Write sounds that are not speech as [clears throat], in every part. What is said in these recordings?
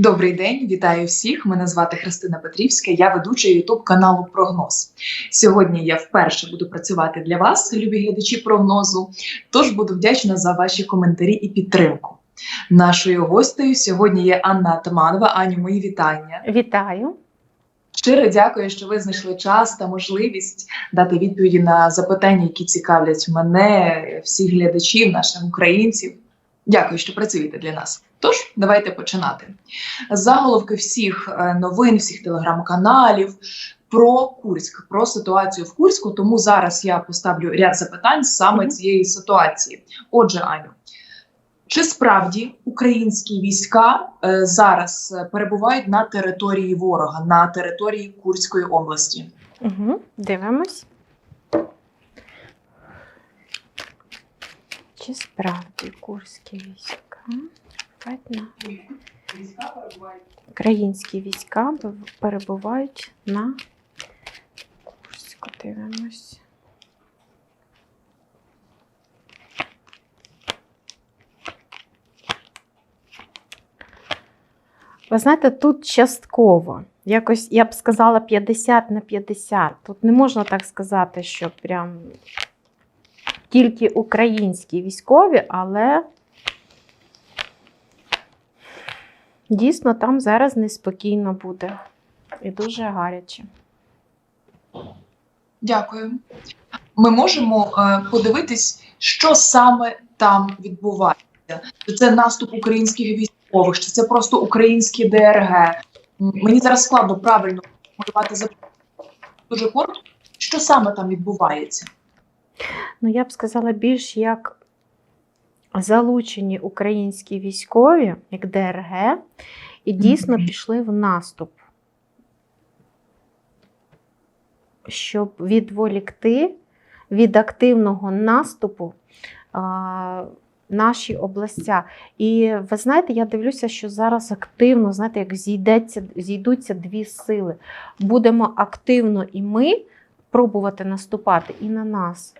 Добрий день, вітаю всіх. Мене звати Христина Петрівська. Я ведуча Ютуб каналу Прогноз. Сьогодні я вперше буду працювати для вас, любі глядачі прогнозу. Тож буду вдячна за ваші коментарі і підтримку. Нашою гостею сьогодні є Анна Атаманова. Аню, мої вітання. Вітаю. Щиро дякую, що ви знайшли час та можливість дати відповіді на запитання, які цікавлять мене, всіх глядачів, наших українців. Дякую, що працюєте для нас. Тож, давайте починати. Заголовки всіх е, новин, всіх телеграм-каналів про Курськ, про ситуацію в Курську. Тому зараз я поставлю ряд запитань саме цієї ситуації. Отже, Аню, чи справді українські війська е, зараз е, перебувають на території ворога, на території Курської області? Угу. Дивимось. Чи справді курські війська? На- Українські війська перебувають на Курську. Дивимось. Ви знаєте, тут частково. Якось я б сказала 50 на 50. Тут не можна так сказати, що прям тільки українські військові, але дійсно там зараз неспокійно буде і дуже гаряче. Дякую. Ми можемо е, подивитись, що саме там відбувається. Чи це наступ українських військових, чи це просто українські ДРГ. Мені зараз складно правильно формулювати запитання. Дуже коротко, що саме там відбувається? Ну, я б сказала, більш як залучені українські військові, як ДРГ, і дійсно пішли в наступ, щоб відволікти від активного наступу а, наші областя. І ви знаєте, я дивлюся, що зараз активно, знаєте, як зійдеться, зійдуться дві сили. Будемо активно і ми пробувати наступати, і на нас.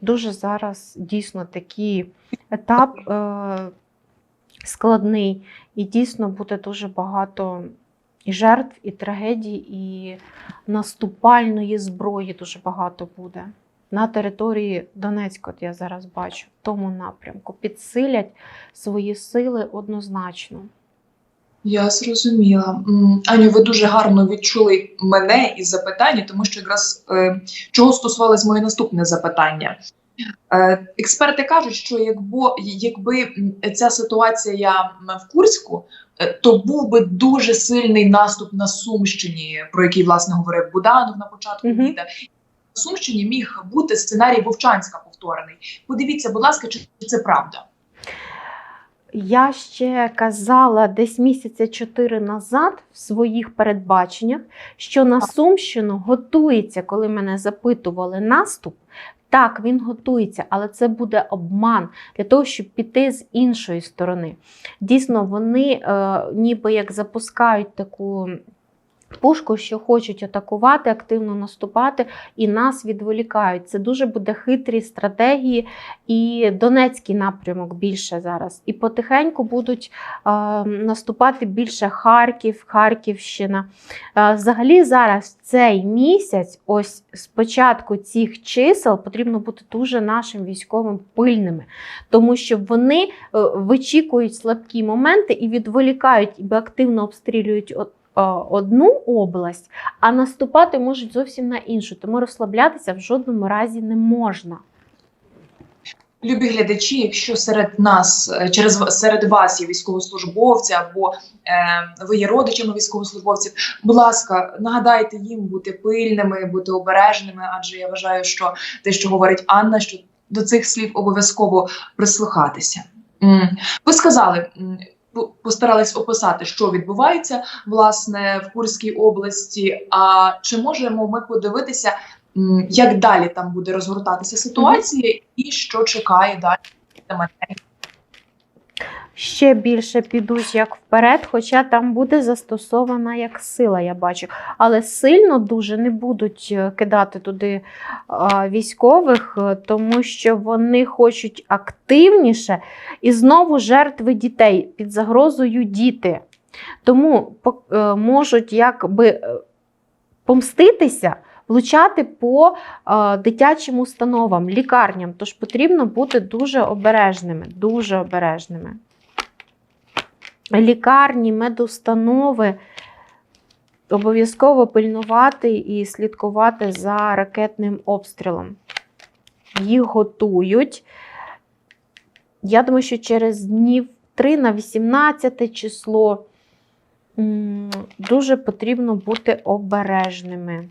Дуже зараз дійсно такий етап е, складний, і дійсно буде дуже багато і жертв, і трагедій, і наступальної зброї дуже багато буде. На території Донецька, от я зараз бачу, в тому напрямку. Підсилять свої сили однозначно. Я зрозуміла. Аню, ви дуже гарно відчули мене і запитання, тому що якраз е, чого стосувалось моє наступне запитання. Е, експерти кажуть, що якби, якби ця ситуація в Курську, е, то був би дуже сильний наступ на Сумщині, про який власне говорив Буданов на початку літа. На Сумщині міг бути сценарій Вовчанська повторений. Подивіться, будь ласка, чи це правда? Я ще казала десь місяця чотири назад в своїх передбаченнях, що на Сумщину готується, коли мене запитували наступ. Так, він готується, але це буде обман для того, щоб піти з іншої сторони. Дійсно, вони е, ніби як запускають таку пушку, що хочуть атакувати, активно наступати і нас відволікають. Це дуже буде хитрі стратегії, і Донецький напрямок більше зараз. І потихеньку будуть е, наступати більше Харків, Харківщина. Е, взагалі, зараз цей місяць, ось з початку цих чисел, потрібно бути дуже нашим військовим пильними, тому що вони е, вичікують слабкі моменти і відволікають, і активно обстрілюють одну область, а наступати можуть зовсім на іншу. Тому розслаблятися в жодному разі не можна. Любі глядачі, якщо серед нас е, через серед вас є військовослужбовці або е, ви є родичами військовослужбовців, будь ласка, нагадайте їм бути пильними, бути обережними, адже я вважаю, що те, що говорить Анна, що до цих слів обов'язково прислухатися. Ви сказали, постарались описати, що відбувається власне в Курській області. А чи можемо ми подивитися? Як далі там буде розгортатися ситуація, і що чекає далі? Ще більше підуть як вперед, хоча там буде застосована як сила, я бачу. Але сильно дуже не будуть е, кидати туди військових, е, тому що вони хочуть активніше і знову жертви дітей під загрозою діти. Тому е, можуть якби помститися, влучати по е, дитячим установам, лікарням. Тож потрібно бути дуже обережними, дуже обережними. Лікарні, медустанови обов'язково пильнувати і слідкувати за ракетним обстрілом. Їх готують. Я думаю, що через днів 3 на 18 число дуже потрібно бути обережними.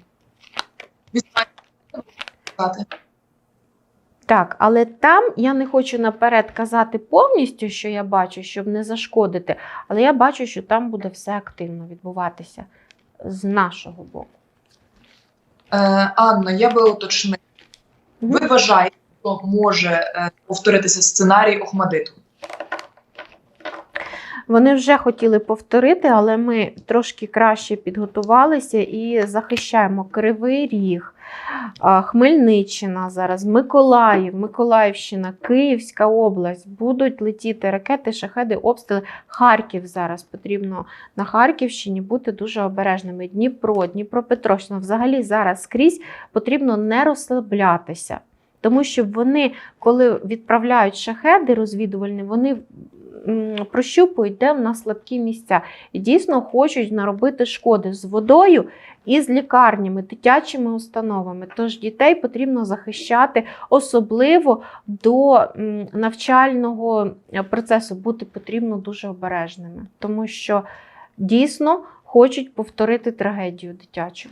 Так, але там я не хочу наперед казати повністю, що я бачу, щоб не зашкодити, але я бачу, що там буде все активно відбуватися з нашого боку. Е, Анно, я би уточнив. Ви вважаєте, що може е, повторитися сценарій Охмадиту? Вони вже хотіли повторити, але ми трошки краще підготувалися і захищаємо Кривий Ріг, Хмельниччина зараз, Миколаїв, Миколаївщина, Київська область. Будуть летіти ракети, шахеди, обстріли. Харків зараз потрібно на Харківщині бути дуже обережними. Дніпро, Дніпропетровщина. Взагалі зараз скрізь потрібно не розслаблятися. Тому що вони, коли відправляють шахеди розвідувальні, вони прощупують, де в нас слабкі місця. І дійсно хочуть наробити шкоди з водою і з лікарнями, дитячими установами. Тож дітей потрібно захищати, особливо до навчального е, процесу бути потрібно дуже обережними, тому що дійсно хочуть повторити трагедію дитячу.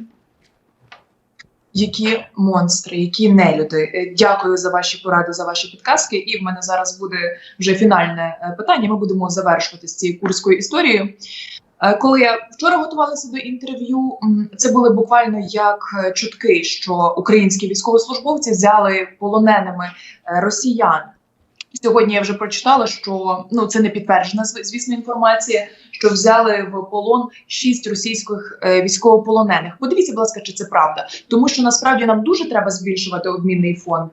Які монстри, які нелюди. Е, Дякую за ваші поради, за ваші підказки. І в мене зараз буде вже фінальне е, питання. Ми будемо завершувати з цією курською історією. Е, Коли я вчора готувалася до інтерв'ю, це були буквально як е, чутки, що українські військовослужбовці взяли полоненими е, росіян. Сьогодні я вже прочитала, що ну це не підтверджена звісно інформація, що взяли в полон шість російських військовополонених. Подивіться, будь ласка, чи це правда, тому що насправді нам дуже треба збільшувати обмінний фонд.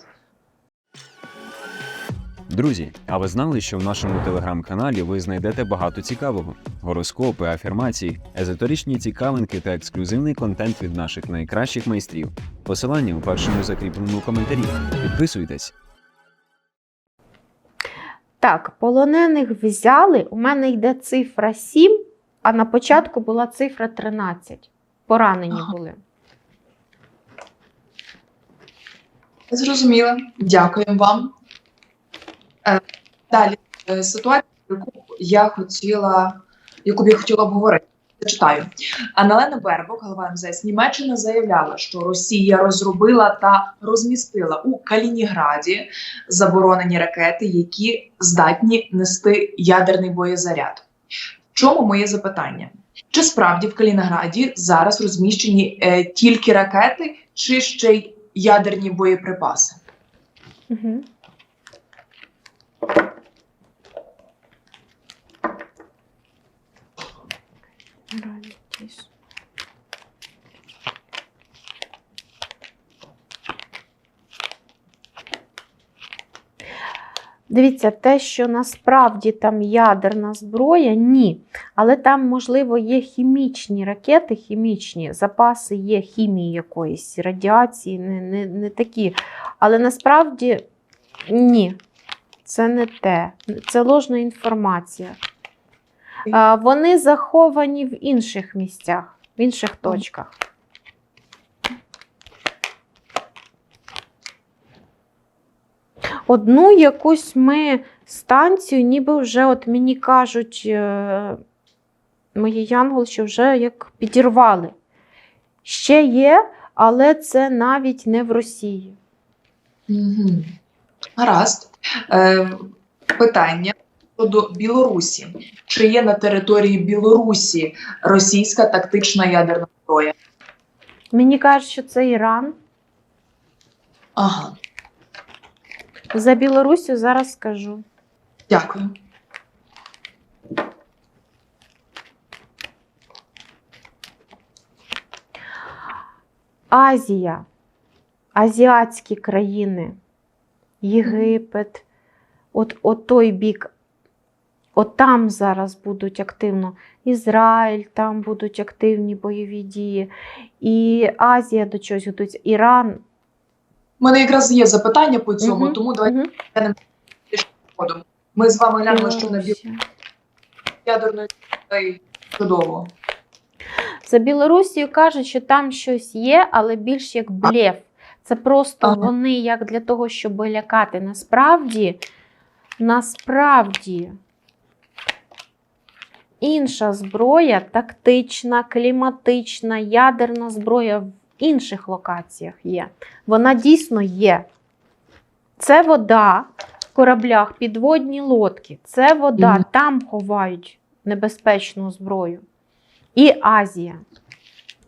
Друзі, а ви знали, що в нашому телеграм-каналі ви знайдете багато цікавого: гороскопи, афірмації, езотеричні цікавинки та ексклюзивний контент від наших найкращих майстрів. Посилання у першому закріпленому коментарі. Підписуйтесь. Так, полонених взяли. У мене йде цифра 7, а на початку була цифра 13. Поранені Ага. були. Зрозуміла. Дякуємо вам. Е, Далі е, ситуація, яку я хотіла, яку б я хотіла обговорити. Зачитаю. Аналена Бербок, голова МЗС Німеччини, заявляла, що Росія розробила та розмістила у Калініграді заборонені ракети, які здатні нести ядерний боєзаряд. В чому моє запитання? Чи справді в Калінінграді зараз розміщені е, тільки ракети, чи ще й ядерні боєприпаси? Угу. Дивіться, те, що насправді там ядерна зброя, ні. Але там, можливо, є хімічні ракети, хімічні запаси є хімії якоїсь, радіації, не, не, не такі. Але насправді ні, це не те. Це ложна інформація. Вони заховані в інших місцях, в інших точках. Одну якусь ми станцію, ніби вже, от мені кажуть, е, мої янгол, що вже як підірвали. Ще є, але це навіть не в Росії. Угу. Гаразд. Е, питання щодо Білорусі. Чи є на території Білорусі російська тактична ядерна зброя? Мені кажуть, що це Іран. Ага, За Білорусю зараз скажу. дякую. Азія, азіатські країни, Єгипет, от, от той бік. От там зараз будуть активно. Ізраїль, там будуть активні бойові дії, і Азія до чогось готується, Іран. У мене якраз є запитання по цьому, Мгм, тому давайте мгм. ходимо. Ми з вами глянемо, що на Білорусія. ядерної і чудово. За Білорусію кажуть, що там щось є, але більш як блеф. Це просто Ага. вони як для того, щоб лякати. Насправді, насправді, інша зброя, тактична, кліматична, ядерна зброя інших локаціях є. Вона дійсно є. Це вода в кораблях, підводні лодки. Це вода, Мгм. там ховають небезпечну зброю. І Азія.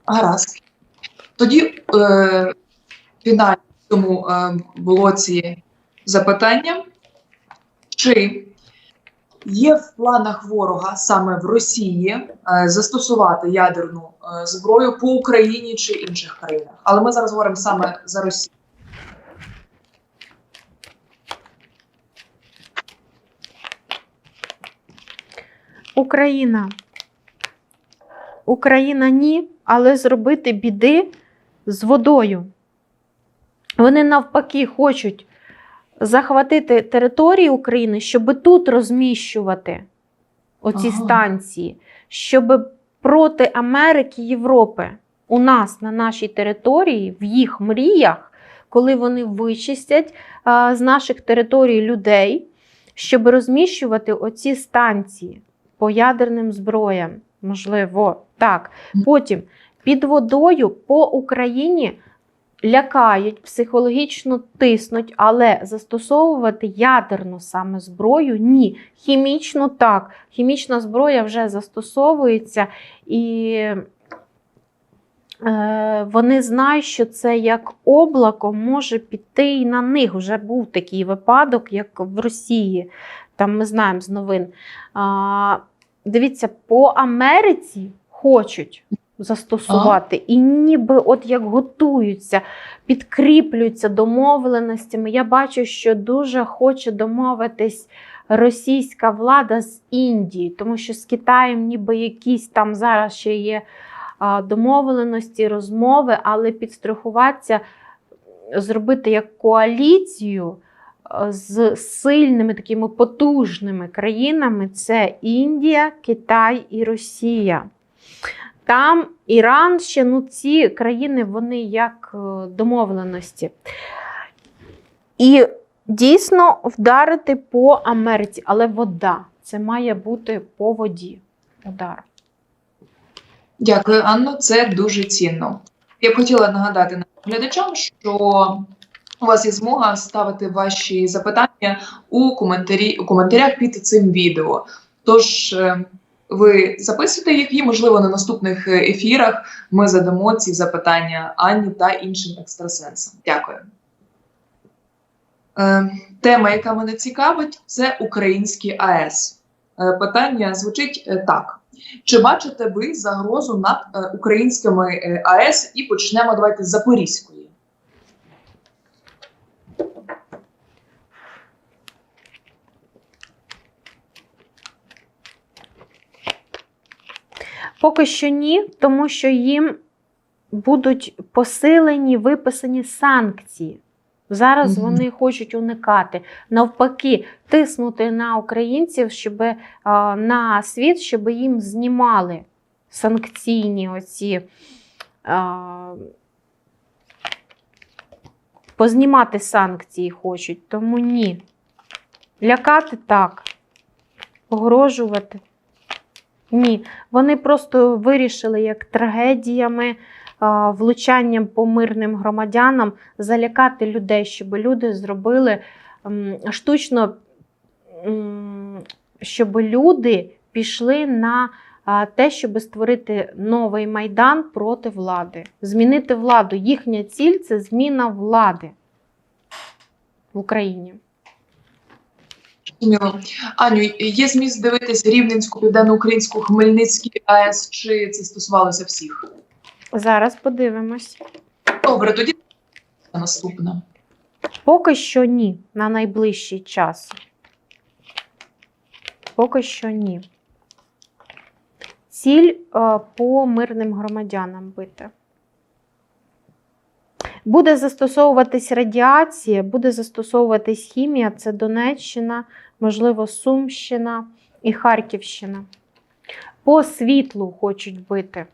Гаразд. Тоді е, цьому е, блоці запитання. Чи є в планах ворога саме в Росії е, застосувати ядерну е, зброю по Україні чи інших країнах? Але ми зараз говоримо саме за Росію. Україна. Україна ні, але зробити біди з водою. Вони навпаки хочуть захватити території України, щоб тут розміщувати оці Ага. станції, щоб проти Америки, Європи у нас на нашій території, в їх мріях, коли вони вичистять а, з наших територій людей, щоб розміщувати оці станції по ядерним зброям. Можливо, так. Потім під водою по Україні лякають, психологічно тиснуть, але застосовувати ядерну саме зброю ні. Хімічну так. Хімічна зброя вже застосовується і. е, Вони знають, що це як облако може піти і на них. Вже був такий випадок, як в Росії. Там ми знаємо з новин. Дивіться, по Америці хочуть застосувати, і ніби от як готуються, підкріплюються домовленостями. Я бачу, що дуже хоче домовитись російська влада з Індією, тому що з Китаєм ніби якісь там зараз ще є домовленості, розмови, але підстрахуватися, зробити як коаліцію з сильними такими потужними країнами це Індія, Китай і Росія. Там Іран ще, ну ці країни, вони як е, домовленості. І дійсно вдарити по Америці, але вода. Це має бути по воді. Удар. Дякую, Анно. Це дуже цінно. Я б хотіла нагадати глядачам, що у вас є змога ставити ваші запитання у коментарі у коментарях під цим відео. Тож е, ви записуйте їх, і можливо на наступних е, ефірах ми задамо ці запитання Анні та іншим екстрасенсам. Дякую. Е, Тема, яка мене цікавить, це українські АЕС. Е, Питання звучить так. Чи бачите ви загрозу над українськими АЕС? І почнемо давайте з Запорізької. Поки що ні, тому що їм будуть посилені, виписані санкції. Зараз Мгм. вони хочуть уникати, навпаки, тиснути на українців, щоб е, на світ, щоб їм знімали санкційні оці. е, Познімати санкції хочуть, тому ні. Лякати так, погрожувати. Ні, вони просто вирішили як трагедіями, влучанням по мирним громадянам залякати людей, щоб люди зробили штучно, щоб люди пішли на те, щоб створити новий майдан проти влади, змінити владу. Їхня ціль це зміна влади в Україні. Зрозуміло. Аню, є зміст дивитись Рівненську, Південноукраїнську, Хмельницький АЕС, чи це стосувалося всіх? Зараз подивимось. Добре, тоді наступне. Поки що ні, на найближчий час. Поки що ні. Ціль е, по мирним громадянам бити. Буде застосовуватись радіація, буде застосовуватись хімія, це Донеччина, можливо, Сумщина і Харківщина. По світлу хочуть бити.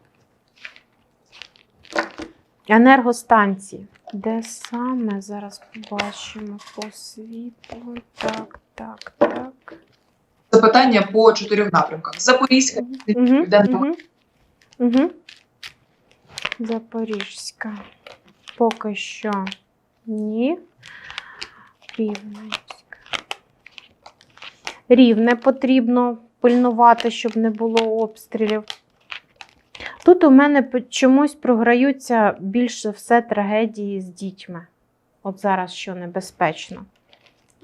Енергостанції. Де саме? Зараз побачимо по світлу. Так, так, так. Запитання по чотирьох напрямках: Запорізька, Угу, Південна. угу, угу. Запорізька. Поки що ні. Рівненська. Рівне потрібно пильнувати, щоб не було обстрілів. Тут у мене чомусь програються більш за все трагедії з дітьми. От зараз що небезпечно.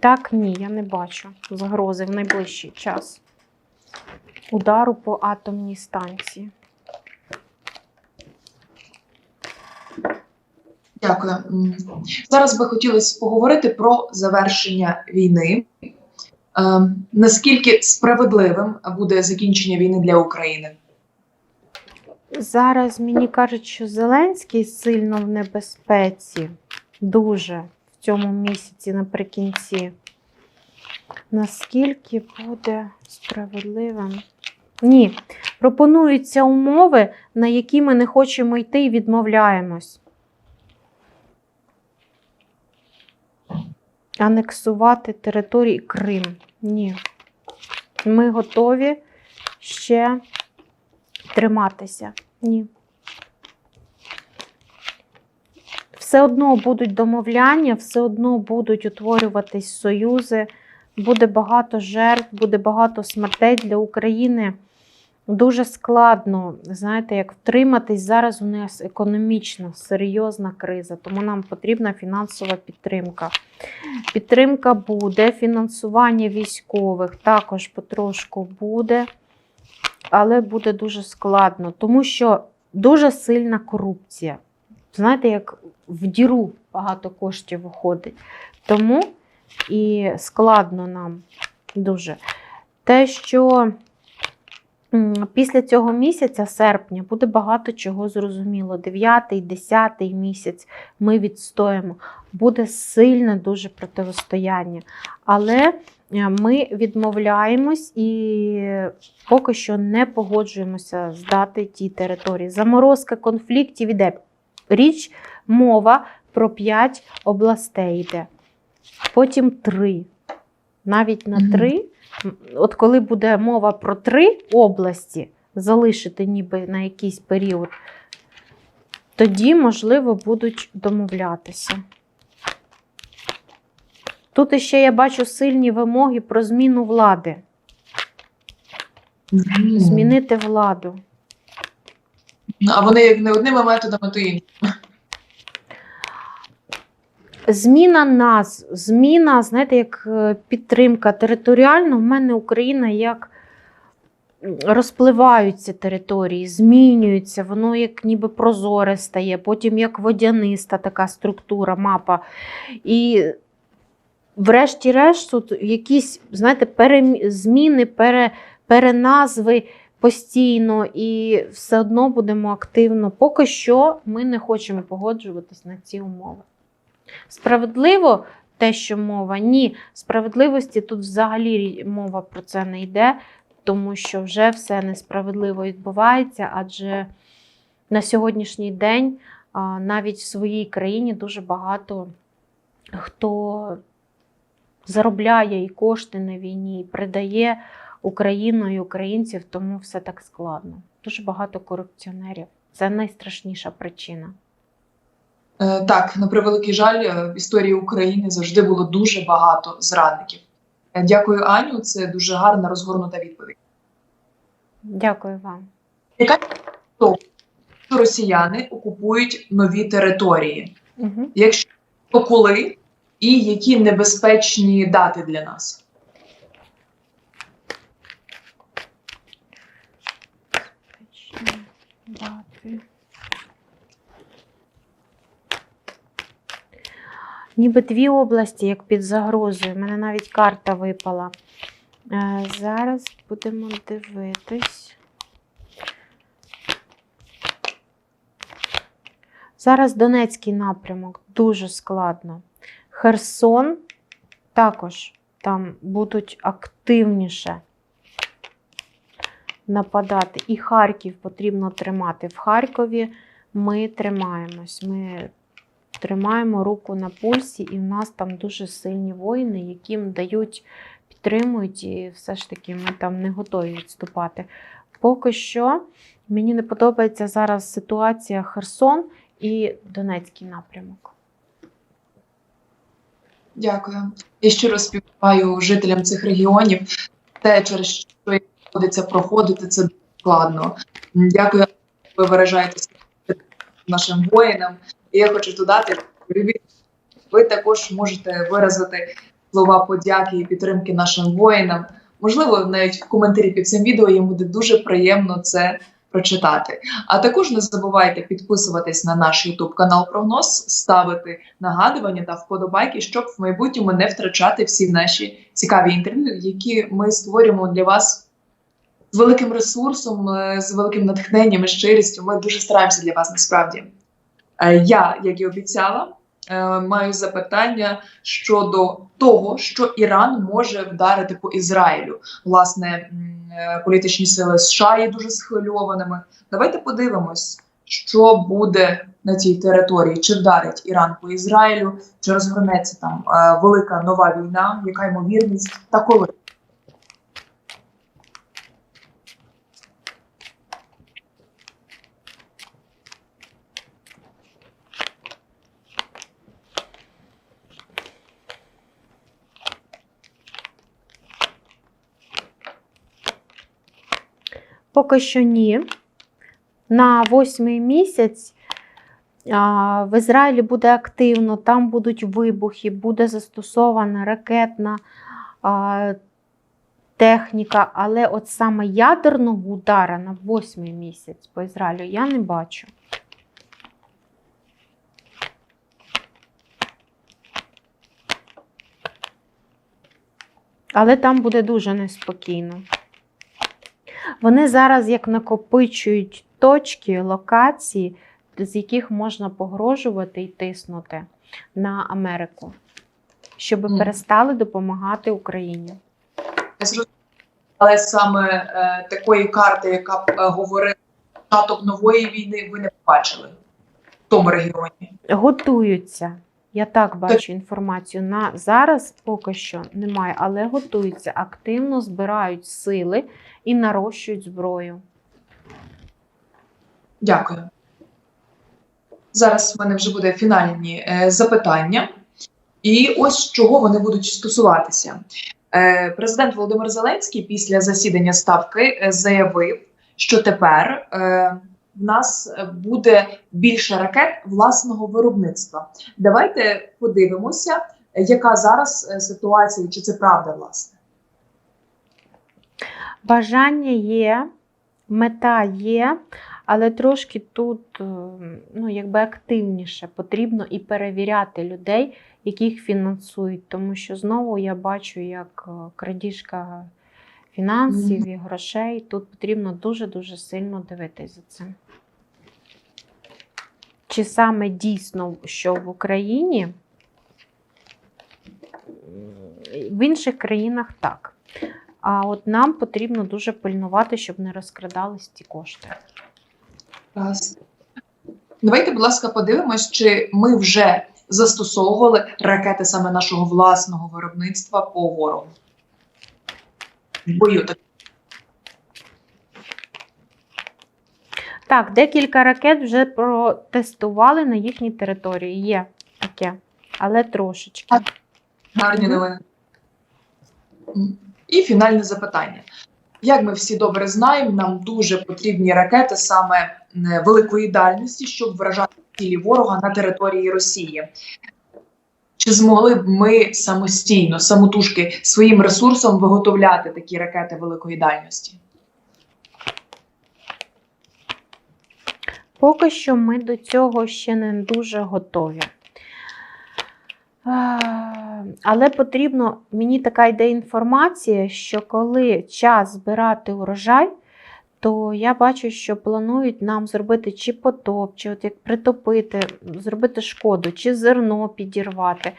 Так, ні, я не бачу загрози в найближчий час удару по атомній станції. Дякую. Зараз би хотілося поговорити про завершення війни. Е, Наскільки справедливим буде закінчення війни для України? Зараз мені кажуть, що Зеленський сильно в небезпеці, дуже в цьому місяці наприкінці. Наскільки буде справедливим? Ні. Пропонуються умови, на які ми не хочемо йти і відмовляємось. Анексувати території Крим. Ні. Ми готові ще триматися. Ні. Все одно будуть домовляння, все одно будуть утворюватись союзи, буде багато жертв, буде багато смертей для України. Дуже складно, знаєте, як втриматись. Зараз у нас економічна серйозна криза, тому нам потрібна фінансова підтримка. Підтримка буде, фінансування військових також потрошку буде, але буде дуже складно, тому що дуже сильна корупція. Знаєте, як в діру багато коштів виходить. Тому і складно нам дуже. Те, що після цього місяця, серпня, буде багато чого зрозуміло. 9, 10 місяць ми відстоїмо. Буде сильне дуже протистояння. Але е, ми відмовляємось і поки що не погоджуємося здати ті території. Заморозка конфліктів іде. Річ, мова про 5 областей йде. Потім 3. Навіть на. 3. От коли буде мова про 3 області, залишити ніби на якийсь період, тоді, можливо, будуть домовлятися. Тут іще я бачу сильні вимоги про зміну влади. Змінити владу. А вони як не одними методами, то іншими. Зміна нас, зміна, знаєте, як е, підтримка територіально, в мене Україна як розпливаються території, змінюються, воно як ніби прозоре стає, потім як водяниста така структура, мапа. І врешті-решт, тут якісь, знаєте, перем... зміни, пере... переназви постійно, і все одно будемо активно. Поки що ми не хочемо погоджуватись на ці умови. Справедливо те, що мова, ні. Справедливості тут взагалі мова про це не йде, тому що вже все несправедливо відбувається, адже на сьогоднішній день навіть в своїй країні дуже багато хто заробляє і кошти на війні, і придає Україну і українців, тому все так складно. Дуже багато корупціонерів. Це найстрашніша причина. Е, Так, на превеликий жаль, е, в історії України завжди було дуже багато зрадників. Е, Дякую, Аню. Це дуже гарна розгорнута відповідь. Дякую вам. Що росіяни окупують нові території? Угу. Якщо то коли і які небезпечні дати для нас? Дати. Ніби дві області, як під загрозою. У мене навіть карта випала. Е, Зараз будемо дивитись. Зараз Донецький напрямок дуже складно. Херсон також там будуть активніше нападати. І Харків потрібно тримати. В Харкові ми тримаємось. Ми тримаємо руку на пульсі, і в нас там дуже сильні воїни, яким дають, підтримують, і все ж таки ми там не готові відступати. Поки що мені не подобається зараз ситуація Херсон і Донецький напрямок. Дякую. Я щиро співчуваю жителям цих регіонів. Те, через що доводиться проходити, це складно. Дякую, ви виражаєтеся нашим воїнам. І я хочу додати, привіт. Ви також можете виразити слова подяки і підтримки нашим воїнам. Можливо, навіть в коментарі під цим відео їм буде дуже приємно це прочитати. А також не забувайте підписуватись на наш YouTube канал Прогноз, ставити нагадування та вподобайки, щоб в майбутньому не втрачати всі наші цікаві інтерв'ю, які ми створюємо для вас з великим ресурсом, е, з великим натхненням і щирістю. Ми дуже стараємося для вас насправді. Е, Я, як і обіцяла, е, маю запитання щодо того, що Іран може вдарити по Ізраїлю. Власне, е, політичні сили США є дуже схвильованими. Давайте подивимось, що буде на цій території, чи вдарить Іран по Ізраїлю, чи розгорнеться там велика нова війна, яка ймовірність та коли. Поки що ні. На восьмий місяць в Ізраїлі буде активно, там будуть вибухи, буде застосована ракетна техніка, але от саме ядерного удара на восьмий місяць по Ізраїлю я не бачу. Але там буде дуже неспокійно. Вони зараз як накопичують точки, локації, з яких можна погрожувати і тиснути на Америку, щоб Мгм. перестали допомагати Україні. Але саме е, такої карти, яка б е, говорила початок нової війни, ви не побачили в тому регіоні. Готуються. Я так бачу інформацію. На зараз поки що немає, але готуються, активно збирають сили і нарощують зброю. Дякую. Зараз в мене вже буде фінальні е, запитання. І ось чого вони будуть стосуватися. Е, президент Володимир Зеленський після засідання ставки е, заявив, що тепер е, в нас е, буде більше ракет власного виробництва. Давайте подивимося, яка зараз е, ситуація, чи це правда, власне. Бажання є, мета є, але трошки тут е, ну, якби активніше потрібно і перевіряти людей, яких фінансують. Тому що знову я бачу, як крадіжка фінансів і грошей. Тут потрібно дуже-дуже сильно дивитись за цим. Чи саме дійсно, що в Україні, в інших країнах так. А от нам потрібно дуже пильнувати, щоб не розкрадались ці кошти. Давайте, будь ласка, подивимось, чи ми вже застосовували ракети саме нашого власного виробництва по ворогу. В бою так. Так, декілька ракет вже протестували на їхній території. Є таке, але трошечки. Гарні новини. І фінальне запитання. Як ми всі добре знаємо, нам дуже потрібні ракети саме великої дальності, щоб вражати цілі ворога на території Росії. Чи змогли б ми самостійно, самотужки своїм ресурсом виготовляти такі ракети великої дальності? Поки що ми до цього ще не дуже готові. Але потрібно, мені така йде інформація, що коли час збирати урожай, то я бачу, що планують нам зробити чи потоп, чи от як притопити, зробити шкоду, чи зерно підірвати.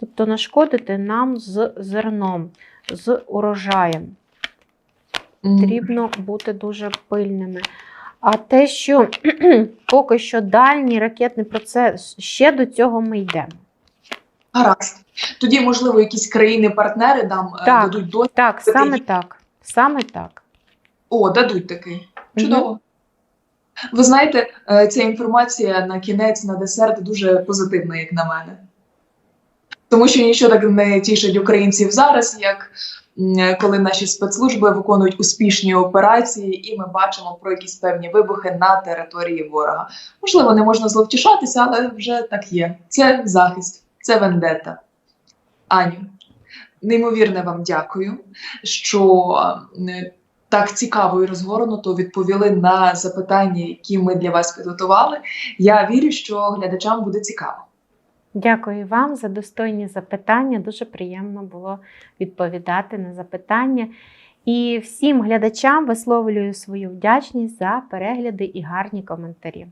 Тобто нашкодити нам з зерном, з урожаєм. Потрібно бути дуже пильними. А те, що [clears throat] поки що дальній ракетний процес, ще до цього ми йдемо. Гаразд. Тоді, можливо, якісь країни-партнери нам е, Так. дадуть досвід. Так, саме так. Саме так. О, дадуть такий. Чудово. Ви знаєте, е, ця інформація на кінець, на десерт дуже позитивна, як на мене. Тому що нічого так не тішить українців зараз, як коли наші спецслужби виконують успішні операції, і ми бачимо про якісь певні вибухи на території ворога. Можливо, не можна зловтішатися, але вже так є. Це захист, це вендета. Аню, неймовірне вам дякую, що так цікаво і розгорнуто відповіли на запитання, які ми для вас підготували. Я вірю, що глядачам буде цікаво. Дякую вам за достойні запитання. Дуже приємно було відповідати на запитання. І всім глядачам висловлюю свою вдячність за перегляди і гарні коментарі.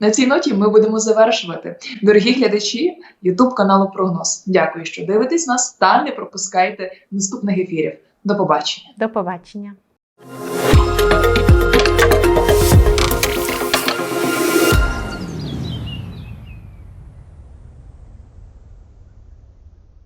На цій ноті ми будемо завершувати. Дорогі глядачі YouTube каналу Прогноз. Дякую, що дивитесь нас та не пропускайте наступних ефірів. До побачення. До побачення!